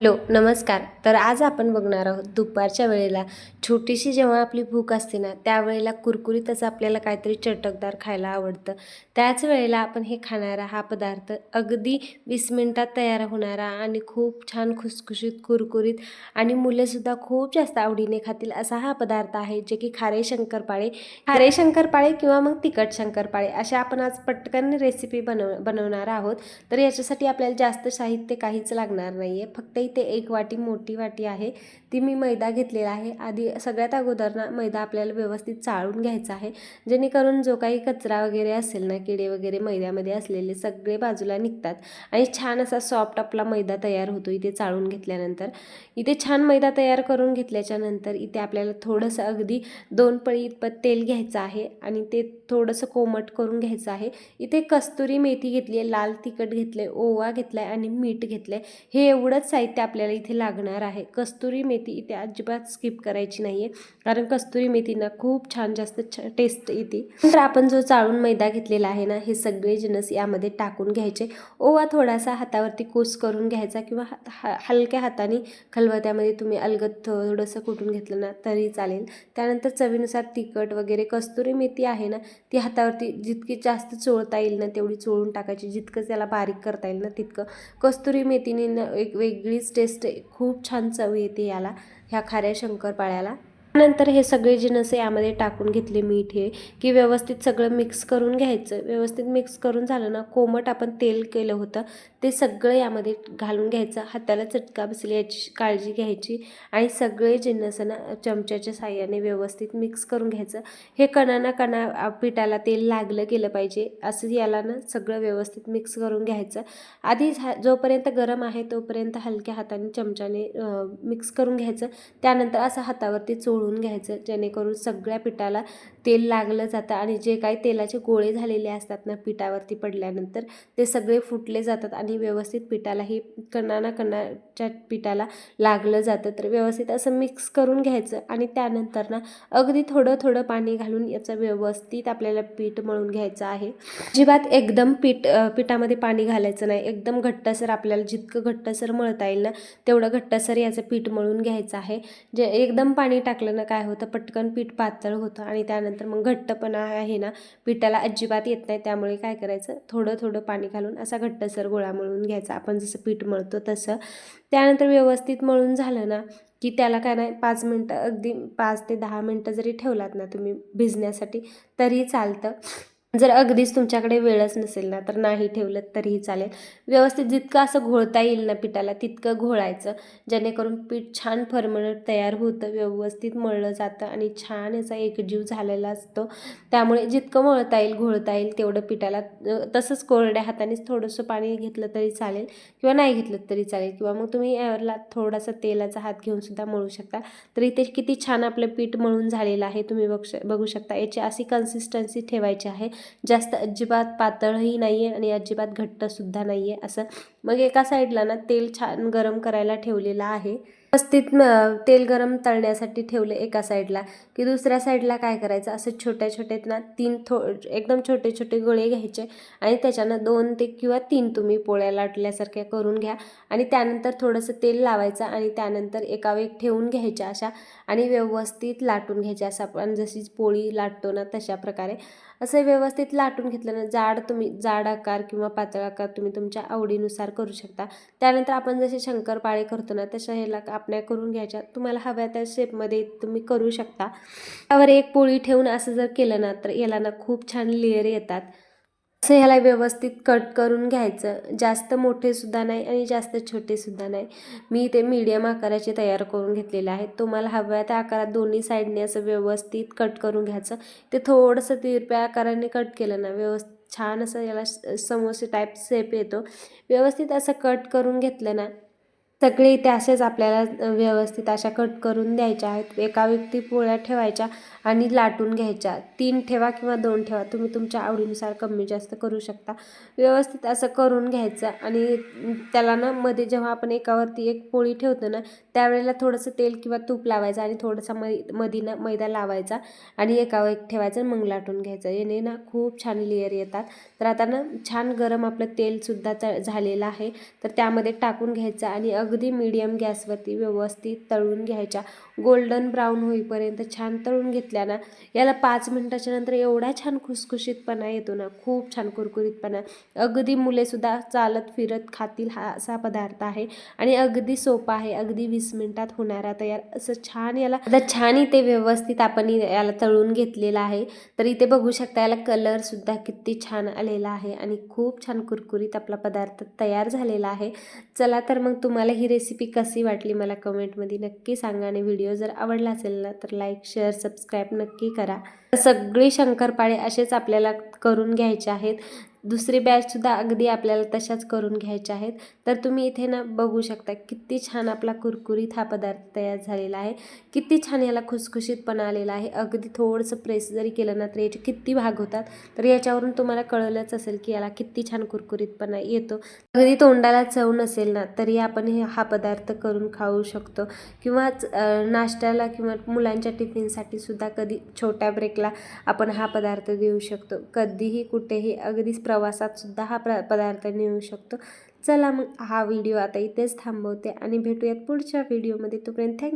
Hello नमस्कार. तर आज आपण बघणार आहोत दुपारच्या वेळेला छोटीशी जेव्हा आपली भूक असते ना त्यावेळेला कुरकुरीतच आपल्याला काहीतरी चटकदार खायला आवडतं. त्याच वेळेला आपण हे खाणारा हा पदार्थ अगदी वीस मिनटात तयार होणारा आणि खूप छान खुसखुशीत कुरकुरीत आणि मुलेसुद्धा खूप जास्त आवडीने खातील असा हा पदार्थ आहे जे की खारे शंकरपाळे. खारे शंकरपाळे किंवा मग तिखट शंकरपाळे अशा आपण आज पटकन रेसिपी बनव बनवणार आहोत. तर याच्यासाठी आपल्याला जास्त साहित्य काहीच लागणार नाही आहे फक्त इथे एक वाटी मोठी वाटी आहे. ती मी मैदा घेतलेला आहे. आधी सगळ्यात अगोदर ना मैदा आपल्याला व्यवस्थित चाळून घ्यायचा आहे. जेणेकरून जो काही कचरा वगैरे असेल ना किडे वगैरे मैद्यामध्ये असलेले सगळे बाजूला निघतात. आणि छान असा सॉफ्ट आपला मैदा तयार होतो इथे चाळून घेतल्यानंतर. इथे छान मैदा तयार करून घेतल्याच्या नंतर इथे आपल्याला थोडंसं अगदी दोन पळी इतपत तेल घ्यायचं आहे आणि ते थोडंसं कोमट करून घ्यायचं आहे. इथे कस्तुरी मेथी घेतली आहे लाल तिखट घेतले ओवा घेतला आहे आणि मीठ घेतलं आहे हे एवढंच साहित्य आपल्याला इथे लागणार आहे. कस्तुरी मेथी इथे अजिबात स्किप करायची नाही आहे कारण कस्तुरी मेथीना खूप छान जास्त छ टेस्ट येते. तर आपण जो चाळून मैदा घेतलेला आहे ना हे सगळे जिनस यामध्ये टाकून घ्यायचे. ओवा थोडासा हातावरती कोस करून घ्यायचा किंवा हा हलक्या हाताने खलबत्यामध्ये तुम्ही अलगत थोडंसं कुटून घेतलं ना तरी चालेल. त्यानंतर चवीनुसार तिखट वगैरे कस्तुरी मेथी आहे ना ती हातावरती जितकी जास्त चोळता येईल ना तेवढी चोळून टाकायची. जितकं त्याला बारीक करता येईल ना तितकं. कस्तुरी मेथीने ना एक वेगळीच टेस्ट खूप छान चव येते याला ह्या खाऱ्या शंकरपाळ्याला. नंतर हे सगळे जिनस यामध्ये टाकून घेतले मीठ हे की व्यवस्थित सगळं मिक्स करून घ्यायचं. व्यवस्थित मिक्स करून झालं ना कोमट आपण तेल केलं होतं ते सगळं यामध्ये घालून घ्यायचं. हाताला चटका बसली याची काळजी घ्यायची आणि सगळे जिन्नस चमच्याच्या साह्याने व्यवस्थित मिक्स करून घ्यायचं. हे कणाना कणा पिठाला तेल लागलं गेलं पाहिजे असं याला ना सगळं व्यवस्थित मिक्स करून घ्यायचं. आधी जोपर्यंत गरम आहे तोपर्यंत हलक्या हाताने चमच्याने मिक्स करून घ्यायचं. त्यानंतर असं हातावरती चोळून घ्यायचं जेणेकरून सगळ्या पिठाला तेल लागलं जातं आणि जे काही तेलाचे गोळे झालेले असतात ना पिठावरती पडल्यानंतर ते सगळे फुटले जातात आणि व्यवस्थित पिठालाही कणाना कणाच्या पिठाला लागलं जातं. तर व्यवस्थित असं मिक्स करून घ्यायचं आणि त्यानंतर ना अगदी थोडं थोडं पाणी घालून याचं व्यवस्थित आपल्याला पीठ मळून घ्यायचं आहे. अजिबात एकदम पीठ पिठामध्ये पाणी घालायचं नाही. एकदम घट्टसर आपल्याला जितकं घट्टसर मळता येईल ना तेवढं घट्टसर याचं पीठ मळून घ्यायचं आहे. जे एकदम पाणी टाकलं ना काय होतं पटकन पीठ पातळ होतं आणि त्यानंतर मग घट्टपणा आहे ना पिठाला अजिबात येत नाही त्यामुळे काय करायचं? थोडं थोडं पाणी घालून असा घट्टसर गोळा मळून घ्यायचा. आपण जसं पीठ मळतो तसं. त्यानंतर व्यवस्थित मळून झालं ना की त्याला काय नाही पाच मिनटं अगदी पाच ते दहा मिनटं जरी ठेवलात ना तुम्ही भिजण्यासाठी तरी चालतं. जर अगदीच तुमच्याकडे वेळच नसेल ना तर नाही ठेवलं तरीही चालेल. व्यवस्थित जितकं असं घोळता येईल ना पिठाला तितकं घोळायचं. जेणेकरून पीठ छान फरमळत तयार होतं व्यवस्थित मळलं जातं आणि छान याचा एकजीव झालेला असतो. त्यामुळे जितकं मळता येईल घोळता येईल तेवढं पिठाला तसंच कोरड्या हातानेच थोडंसं पाणी घेतलं तरी चालेल किंवा नाही घेतलं तरी चालेल किंवा मग तुम्ही यावरला थोडासा तेलाचा हात घेऊन सुद्धा मळू शकता. तर इथे किती छान आपलं पीठ मळून झालेलं आहे तुम्ही बघ बघू शकता. याची अशी कन्सिस्टन्सी ठेवायची आहे. जास्त अजिबात पातळही नाही आहे आणि अजिबात घट्टसुद्धा नाही आहे असं. मग एका साईडला ना तेल छान गरम करायला ठेवलेलं आहे. व्यवस्थित तेल गरम तळण्यासाठी ठेवले एका साईडला. की दुसऱ्या साईडला काय करायचं? असं छोट्या छोट्यात ना तीन थो एकदम छोटे छोटे गोळे घ्यायचे आणि त्याच्यानं दोन ते किंवा तीन तुम्ही पोळ्या लाटल्यासारख्या करून घ्या आणि त्यानंतर थोडंसं तेल लावायचं आणि त्यानंतर एका वेग ठेवून घ्यायच्या अशा आणि व्यवस्थित लाटून घ्यायच्या असं आपण जशी पोळी लाटतो ना तशा प्रकारे. असं व्यवस्थित लाटून घेतलं ना जाड तुम्ही जाड आकार किंवा पातळ आकार तुम्ही तुमच्या आवडीनुसार करू शकता. त्यानंतर आपण जसे शंकरपाळे करतो ना तशा ह्याला कापण्या करून घ्यायच्या. तुम्हाला हव्या त्या शेपमध्ये तुम्ही करू शकता. त्यावर एक पोळी ठेवून असं जर केलं ना तर याला ना खूप छान लेअर येतात. असं ह्याला व्यवस्थित कट करून घ्यायचं. जास्त मोठेसुद्धा नाही आणि जास्त छोटेसुद्धा नाही. मी ते मीडियम आकाराचे तयार करून घेतलेले आहेत. तुम्हाला हव्या त्या आकारात दोन्ही साईडने असं व्यवस्थित कट करून घ्यायचं. ते थोडंसं तिरप्या आकाराने कट केलं ना व्यवस्थित छान असं याला समोसे टाईप शेप येतो. व्यवस्थित असं कट करून घेतलं ना सगळे इथे असेच आपल्याला व्यवस्थित अशा कट करून द्यायच्या आहेत. एका व्यक्ती पोळ्या ठेवायच्या आणि लाटून घ्यायच्या. तीन ठेवा किंवा दोन ठेवा. तुम्ही तुमच्या आवडीनुसार कमी जास्त करू शकता. व्यवस्थित असं करून घ्यायचं आणि त्याला ना मध्ये जेव्हा आपण एकावरती एक पोळी ठेवतो ना त्यावेळेला थोडंसं तेल किंवा तूप लावायचं आणि थोडंसं मै मधी मैदा लावायचा आणि एकावर एक ठेवायचं मग लाटून घ्यायचं. याने ना खूप छान लेअर येतात. तर आता ना छान गरम आपलं तेलसुद्धा झालेलं आहे. तर त्यामध्ये टाकून घ्यायचं आणि अगदी मीडियम गॅसवरती व्यवस्थित तळून घ्यायच्या. गोल्डन ब्राऊन होईपर्यंत छान तळून घेतल्या ना याला पाच मिनटाच्या नंतर एवढा छान खुसखुशीतपणा येतो ना खूप छान कुरकुरीतपणा. अगदी मुलेसुद्धा चालत फिरत खातील हा असा पदार्थ आहे आणि अगदी सोपा आहे अगदी वीस मिनिटात होणारा तयार. असं छान याला आता छान इथे व्यवस्थित आपण याला तळून घेतलेला आहे. तर इथे बघू शकता याला कलरसुद्धा किती छान आलेला आहे आणि खूप छान कुरकुरीत आपला पदार्थ तयार झालेला आहे. चला तर मग तुम्हाला ही रेसिपी कशी वाटली मला कमेंटमध्ये नक्की सांगा आणि व्हिडिओ जर आवडला असेल ना तर लाईक शेअर सबस्क्राईब नक्की करा. सगळी शंकरपाळे असेच आपल्याला करून घ्यायचे आहेत. दुसरी बॅचसुद्धा अगदी आपल्याला तशाच करून घ्यायच्या आहेत. तर तुम्ही इथे ना बघू शकता किती छान आपला कुरकुरीत हा पदार्थ तयार झालेला आहे. किती छान याला खुसखुशीतपणा आलेला आहे. अगदी थोडंसं प्रेस जरी केलं ना तर याचे किती भाग होतात. तर याच्यावरून तुम्हाला कळलंच असेल की याला किती छान कुरकुरीतपणा येतो. अगदी तोंडाला चव नसेल ना तरी आपण हे हा पदार्थ करून खाऊ शकतो. किंवा नाश्त्याला किंवा मुलांच्या टिफिनसाठी सुद्धा कधी छोट्या ब्रेकला आपण हा पदार्थ देऊ शकतो. कधीही कुठेही अगदी प्रवासात सुद्धा हा प्र पदार्थ नेऊ शकतो. चला मग हा व्हिडिओ आता इथेच थांबवते आणि भेटूयात पुढच्या व्हिडिओमध्ये. तोपर्यंत थँक्यू